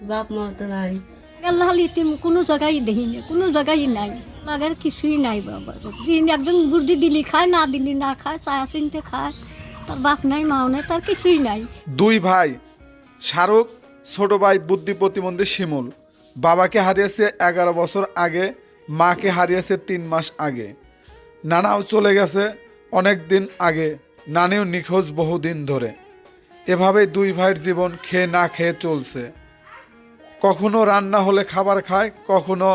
বাপ মা তো নাই। আল্লাহ ইতিম কোনো জায়গায় দেখি না কোনো জায়গায় নাই। আগের কিছুই নাই বাবা। দিন একজন গুর্দি দিলি খায়, না দিলি না খায় চা চিনতে খায়, তার বাপ নাই, মাও নাই, তার কিছুই নাই। দুই ভাই, শাহরুখ, ছোট ভাই বুদ্ধি প্রতিবন্ধী শিমুল। বাবাকে হারিয়েছে এগারো বছর আগে, মাকে হারিয়েছে তিন মাস আগে। নানাও চলে গেছে অনেক দিন আগে, নানিও নিখোঁজ বহুদিন ধরে। এভাবেই দুই ভাইয়ের জীবন খেয়ে না খেয়ে চলছে। কখনো রান্না হলে খাবার খায়, কখনো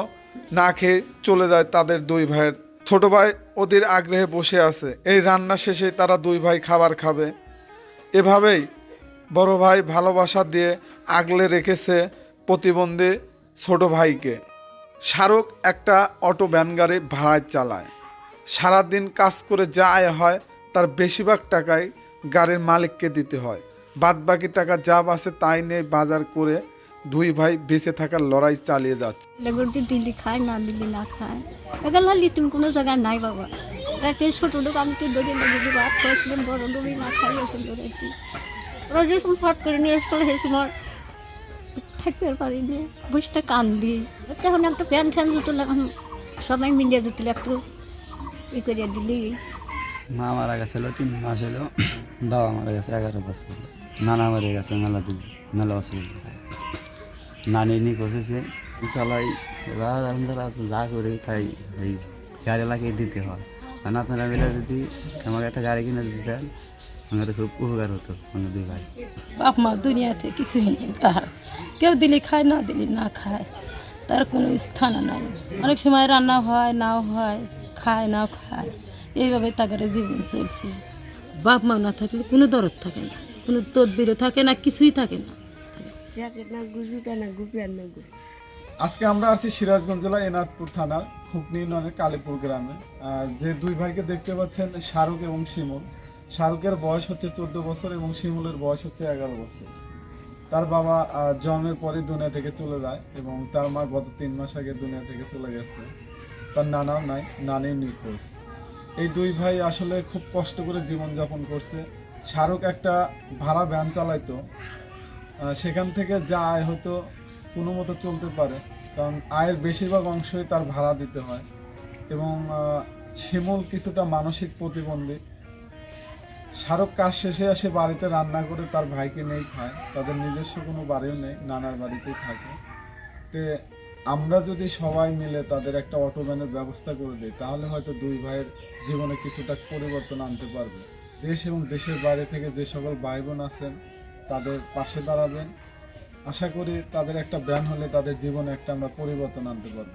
না খেয়ে চলে যায় তাদের দুই ভাইয়ের। ছোট ভাই ওদের আগ্রহে বসে আছে। এই রান্না শেষে তারা দুই ভাই খাবার খাবে। এভাবেই বড় ভাই ভালোবাসা দিয়ে আগলে রেখেছে প্রতিবন্ধী ছোট ভাইকে। শাহরুখ একটা অটো ভ্যান গাড়ি ভাড়ায় চালায়। সারাদিন কাজ করে যা আয় হয়, তার বেশিরভাগ টাকাই গাড়ির মালিককে দিতে হয়। বাদ বাকি টাকা যা বাসে তাই নিয়ে বাজার করে দুই ভাই বেঁচে থাকার লড়াই চালিয়ে যাচ্ছে। গুর্দি দিলি খায় না দিলি না খায়। এগুলো ইতিম কোনো জায়গায় নাই বাবা। রাতে ছোটো লোক আমি তো দড়ি লেগে ভাত খাইছিলাম বড় দড়ি না খাই আসল রাতে ওরা যেরকম ফাট করে নিয়ে আসলে সেই সময় থাকতে পারিনি বসতে কান দিই তখন একটা ফ্যান ফ্যান দিত এখন সবাই মিলিয়ে দিত একটু ই করে দিলি। মা মারা গেছিল তিন মাস হলো। বাবা মারা গেছে এগারো বছর নানা মারা গেছে মেলা দিন মেলা বছর গেছে নানি নি করেছে চালাই এবার আমরা যা করি তাই এই গাড়ি লাগিয়ে দিতে হয়। আর আপনারা মিলে যদি আমাকে একটা গাড়ি কিনে দিতেন আমাদের খুব উপকার হতো আমাদের দুই ভাই। বাপ মা দুনিয়াতে কিছুই নেই তার কেউ দিলি খায়, না দিলি না খায়, তার কোনো স্থান নাই। অনেক সময় রান্না হয়, নাও হয়, খায়, নাও খায়। এইভাবে তাদের জীবন চলছে। বাপ মা না থাকলে কোনো দরদ থাকে না, কোনো তদবিরও থাকে না, কিছুই থাকে না। আজকে আমরা আছি সিরাজগঞ্জ জেলা এনাদপুর থানার হুকনি ইউনিয়নের কালীপুর গ্রামে। যে দুই ভাইকে দেখতে পাচ্ছেন, শাহরুখ এবং শিমুল। শাহরুখের বয়স হচ্ছে চোদ্দ বছর এবং শিমুলের বয়স হচ্ছে এগারো বছর। তার বাবা জন্মের পরে দুনিয়া থেকে চলে যায় এবং তার মা গত তিন মাস আগে দুনিয়া থেকে চলে গেছে। তার নানাও নাই নানিও নিখোঁজ। এই দুই ভাই আসলে খুব কষ্ট করে জীবনযাপন করছে। শাহরুখ একটা ভাড়া ভ্যান চালাইতো সেখান থেকে যা আয় হতো কোনো মতো চলতে পারে, কারণ আয়ের বেশিরভাগ অংশই তার ভাড়া দিতে হয়। এবং শিমুল কিছুটা মানসিক প্রতিবন্ধী। শাহরুখ কাজ শেষে আসে বাড়িতে রান্না করে তার ভাইকে নেই খায়। তাদের নিজস্ব কোনো বাড়িও নেই, নানার বাড়িতেই থাকে। তে আমরা যদি সবাই মিলে তাদের একটা অটো ভ্যানের ব্যবস্থা করে দিই, তাহলে হয়তো দুই ভাইয়ের জীবনে কিছুটা পরিবর্তন আনতে পারবে। দেশ এবং দেশের বাইরে থেকে যে সকল ভাই বোন আছেন তাদের পাশে দাঁড়াবেন। আশা করি তাদের একটা ব্যান হলে তাদের জীবনে একটা আমরা পরিবর্তন আনতে পারব।